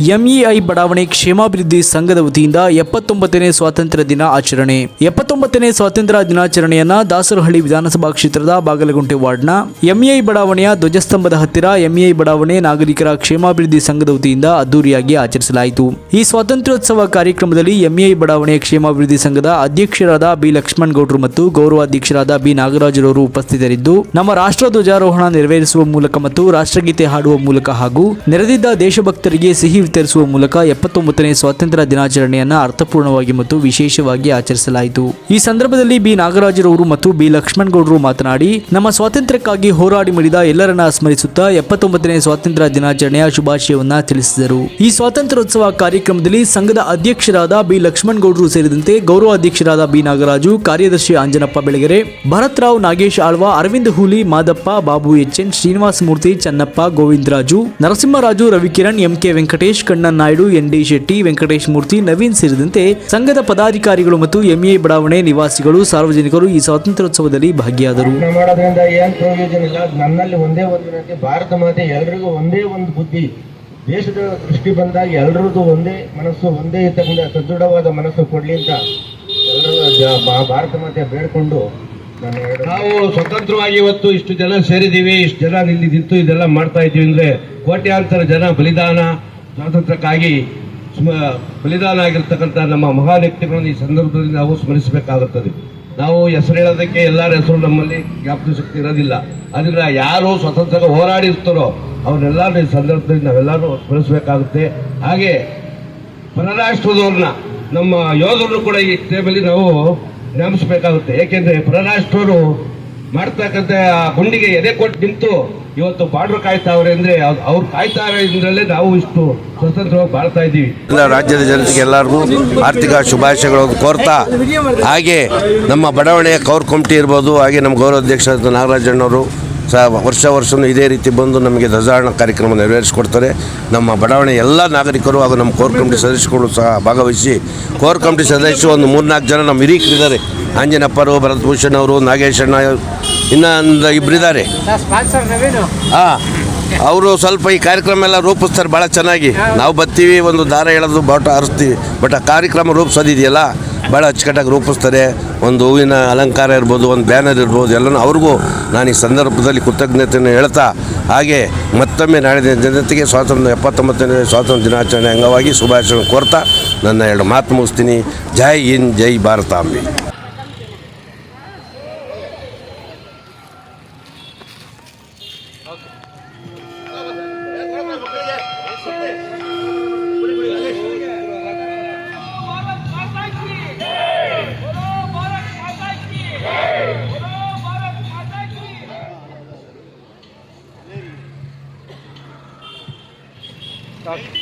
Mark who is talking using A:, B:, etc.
A: MEI ಬಡಾವಣೆ ಕ್ಷೇಮಾಭಿವೃದ್ಧಿ ಸಂಘದ ವತಿಯಿಂದ ಎಪ್ಪತ್ತೊಂಬತ್ತನೇ ಸ್ವಾತಂತ್ರ್ಯ ದಿನ ಆಚರಣೆ. ಎಪ್ಪತ್ತೊಂಬತ್ತನೇ ಸ್ವಾತಂತ್ರ್ಯ ದಿನಾಚರಣೆಯನ್ನ ದಾಸರಹಳ್ಳಿ ವಿಧಾನಸಭಾ ಕ್ಷೇತ್ರದ ಬಾಗಲಗುಂಟೆ ವಾರ್ಡ್ನ ಎಂಇಐ ಬಡಾವಣೆಯ ಧ್ವಜಸ್ತಂಭದ ಹತ್ತಿರ ಎಂಇಐ ಬಡಾವಣೆ ನಾಗರಿಕರ ಕ್ಷೇಮಾಭಿವೃದ್ಧಿ ಸಂಘದ ವತಿಯಿಂದ ಅದ್ದೂರಿಯಾಗಿ ಆಚರಿಸಲಾಯಿತು. ಈ ಸ್ವಾತಂತ್ರ್ಯೋತ್ಸವ ಕಾರ್ಯಕ್ರಮದಲ್ಲಿ ಎಂಇಐ ಬಡಾವಣೆ ಕ್ಷೇಮಾಭಿವೃದ್ಧಿ ಸಂಘದ ಅಧ್ಯಕ್ಷರಾದ ಬಿ ಲಕ್ಷ್ಮಣ್ ಗೌಡ್ರು ಮತ್ತು ಗೌರವಾಧ್ಯಕ್ಷರಾದ ಬಿ ನಾಗರಾಜರವರು ಉಪಸ್ಥಿತರಿದ್ದು, ನಮ್ಮ ರಾಷ್ಟ್ರ ಧ್ವಜಾರೋಹಣ ನೆರವೇರಿಸುವ ಮೂಲಕ ಮತ್ತು ರಾಷ್ಟ್ರಗೀತೆ ಹಾಡುವ ಮೂಲಕ ಹಾಗೂ ನೆರೆದಿದ್ದ ದೇಶಭಕ್ತರಿಗೆ ಸಿಹಿ ವಿತರಿಸುವ ಮೂಲಕ ಎಪ್ಪತ್ತೊಂಬತ್ತನೇ ಸ್ವಾತಂತ್ರ್ಯ ದಿನಾಚರಣೆಯನ್ನು ಅರ್ಥಪೂರ್ಣವಾಗಿ ಮತ್ತು ವಿಶೇಷವಾಗಿ ಆಚರಿಸಲಾಯಿತು. ಈ ಸಂದರ್ಭದಲ್ಲಿ ಬಿ. ನಾಗರಾಜರವರು ಮತ್ತು ಬಿ. ಲಕ್ಷ್ಮಣ್ ಗೌಡರು ಮಾತನಾಡಿ, ನಮ್ಮ ಸ್ವಾತಂತ್ರ್ಯಕ್ಕಾಗಿ ಹೋರಾಡಿ ಮಡಿದ ಎಲ್ಲರನ್ನ ಸ್ಮರಿಸುತ್ತಾ ಎಪ್ಪತ್ತೊಂಬತ್ತನೇ ಸ್ವಾತಂತ್ರ್ಯ ದಿನಾಚರಣೆಯ ಶುಭಾಶಯವನ್ನ ತಿಳಿಸಿದರು. ಈ ಸ್ವಾತಂತ್ರ್ಯೋತ್ಸವ ಕಾರ್ಯಕ್ರಮದಲ್ಲಿ ಸಂಘದ ಅಧ್ಯಕ್ಷರಾದ ಬಿ. ಲಕ್ಷ್ಮಣ್ ಗೌಡರು ಸೇರಿದಂತೆ ಗೌರವಾಧ್ಯಕ್ಷರಾದ ಬಿ. ನಾಗರಾಜು, ಕಾರ್ಯದರ್ಶಿ Anjanappa Belagere, Bharath Rao, Nagesh Alva, Arvind Hooli, Madappa, Babu HN Srinivasa Murthy, Channappa, Govindaraju, Narasimharaju, Ravikiran MK Venkatesh Kannan Naidu N D Shetty Venkatesh Murthy Naveen ಸೇರಿದಂತೆ ಸಂಘದ ಪದಾಧಿಕಾರಿಗಳು ಮತ್ತು ಎಂಎ ಬಡಾವಣೆ ನಿವಾಸಿಗಳು ಸಾರ್ವಜನಿಕರು ಈ ಸ್ವಾತಂತ್ರ್ಯೋತ್ಸವದಲ್ಲಿ ಭಾಗಿಯಾದರು.
B: ಪ್ರಯತ್ನ ಮಾಡೋದ್ರಿಂದ ಏನ್ ಪ್ರಯೋಜನ ಇಲ್ಲ. ನನ್ನಲ್ಲಿ ಒಂದೇ ಒಂದು ಭಾರತ ಮಾತೆ ಎಲ್ರಿಗೂ ಒಂದೇ ಒಂದು ಬುದ್ಧಿ. ದೇಶದ ದೃಷ್ಟಿ ಬಂದಾಗ ಎಲ್ರದ್ದು ಒಂದೇ ಮನಸ್ಸು ಒಂದೇ ಇರ್ತಕ್ಕಂಥ ಸದೃಢವಾದ ಮನಸ್ಸು ಕೊಡ್ಲಿ ಅಂತ ಎಲ್ಲರೂ ಭಾರತ ಮಾತೆ ಬೇಡ್ಕೊಂಡು ನಾವು ಸ್ವತಂತ್ರವಾಗಿ ಇವತ್ತು ಇಷ್ಟು ಜನ ಸೇರಿದ್ದೀವಿ. ಇಷ್ಟು ಜನ ಇಲ್ಲಿ ನಿಂತು ಇದೆಲ್ಲ ಮಾಡ್ತಾ ಇದ್ದೀವಿ ಅಂದ್ರೆ ಕೋಟ್ಯಾಂತರ ಜನ ಬಲಿದಾನ. ಸ್ವಾತಂತ್ರ್ಯಕ್ಕಾಗಿ ಸ್ಮ- ಬಲಿದಾನ ಆಗಿರ್ತಕ್ಕಂಥ ನಮ್ಮ ಮಹಾನ್ ವ್ಯಕ್ತಿಗಳನ್ನು ಈ ಸಂದರ್ಭದಲ್ಲಿ ನಾವು ಸ್ಮರಿಸಬೇಕಾಗುತ್ತದೆ. ನಾವು ಹೆಸರು ಹೇಳೋದಕ್ಕೆ ಎಲ್ಲರ ಹೆಸರು ನಮ್ಮಲ್ಲಿ ಜ್ಞಾಪಕ ಶಕ್ತಿ ಇರೋದಿಲ್ಲ. ಅದರಿಂದ ಯಾರು ಸ್ವತಂತ್ರ ಹೋರಾಡಿರ್ತಾರೋ ಅವರೆಲ್ಲರೂ ಈ ಸಂದರ್ಭದಲ್ಲಿ ನಾವೆಲ್ಲರೂ ಸ್ಮರಿಸಬೇಕಾಗುತ್ತೆ. ಹಾಗೆ ಪರರಾಷ್ಟ್ರದವ್ರನ್ನ, ನಮ್ಮ ಯೋಧರನ್ನು ಕೂಡ ಈ ಟೇಬಲ್ಲಿ ನಾವು ಜ್ಞಾಪಿಸಬೇಕಾಗುತ್ತೆ ಏಕೆಂದರೆ ಪರರಾಷ್ಟ್ರರು ಮಾಡ್ತಕ್ಕಂಥ ಆ ಗುಂಡಿಗೆ ಎದೆ ಕೊಟ್ಟು ನಿಂತು ಇವತ್ತು ಬಾರ್ಡರ್ ಕಾಯ್ತಾವ್ರೆ ಅಂದ್ರೆ ಅವ್- ಅವ್ರು ಕಾಯ್ತಾರೆ ಇದ್ರಲ್ಲೇ ನಾವು ಇಷ್ಟು ಸ್ವತಂತ್ರವಾಗಿ ಬಾಳ್ತಾ ಇದ್ದೀವಿ.
C: ಎಲ್ಲ ರಾಜ್ಯದ ಜನತೆಗೆ ಎಲ್ಲರಿಗೂ ಆರ್ಥಿಕ ಶುಭಾಶಯಗಳನ್ನು ಕೋರ್ತಾ. ಹಾಗೆ ನಮ್ಮ ಬಡಾವಣೆಯ ಕೌರ್ ಕಮಿಟಿ ಇರ್ಬೋದು, ಹಾಗೆ ನಮ್ಮ ಗೌರವಾಧ್ಯಕ್ಷ ನಾಗರಾಜಣ್ಣವರು. ಸಹ ವರ್ಷ ವರ್ಷವೂ ಇದೇ ರೀತಿ ಬಂದು ನಮಗೆ ಧ್ವಜಾರಣ ಕಾರ್ಯಕ್ರಮ ನೆರವೇರಿಸಿಕೊಡ್ತಾರೆ. ನಮ್ಮ ಬಡಾವಣೆ ಎಲ್ಲ ನಾಗರಿಕರು ಹಾಗೂ ನಮ್ಮ ಕೋರ್ ಕಮಿಟಿ ಸದಸ್ಯರುಗಳು ಸಹ ಭಾಗವಹಿಸಿ ಕೋರ್ ಕಮಿಟಿ ಸದಸ್ಯರು ಒಂದು ಮೂರ್ನಾಲ್ಕು ಜನ ನಮ್ಮ ಹಿರಿಯಕರಿದ್ದಾರೆ ಆಂಜನಪ್ಪರು ಭರತ್ ಭೂಷಣ್ ಅವರು ನಾಗೇಶಣ್ಣ ಇನ್ನೊಂದು ಇಬ್ಬರಿದ್ದಾರೆ ಹಾಂ ಅವರು ಸ್ವಲ್ಪ ಈ ಕಾರ್ಯಕ್ರಮ ಎಲ್ಲ ರೂಪಿಸ್ತಾರೆ ಭಾಳ ಚೆನ್ನಾಗಿ. ನಾವು ಬರ್ತೀವಿ ಒಂದು ದಾರ ಎಳೆದು ಬಾಟ ಹರಿಸ್ತೀವಿ ಬಟ್ ಆ ಕಾರ್ಯಕ್ರಮ ರೂಪಿಸೋದಿದೆಯಲ್ಲ? ಭಾಳ ಅಚ್ಚುಕಟ್ಟಾಗಿ ರೂಪಿಸ್ತಾರೆ. ಒಂದು ಹೂವಿನ ಅಲಂಕಾರ ಇರ್ಬೋದು, ಒಂದು ಬ್ಯಾನರ್ ಇರ್ಬೋದು, ಎಲ್ಲನೂ ಅವ್ರಿಗೂ ನಾನು ಈ ಸಂದರ್ಭದಲ್ಲಿ ಕೃತಜ್ಞತೆಯನ್ನು ಹೇಳ್ತಾ, ಹಾಗೆ ಮತ್ತೊಮ್ಮೆ ನಾಳಿನ ಜನತೆಗೆ ಸ್ವಾತಂತ್ರ್ಯ, ಎಪ್ಪತ್ತೊಂಬತ್ತನೇ ಸ್ವಾತಂತ್ರ್ಯ ದಿನಾಚರಣೆ ಅಂಗವಾಗಿ ಶುಭಾಶಯ ಕೋರ್ತಾ, ನನ್ನ ಎರಡು ಮಾತು ಮುಗಿಸ್ತೀನಿ. ಜೈ ಹಿಂದ್, ಜೈ ಭಾರತಾಂಬಿ.
D: డాక్టర్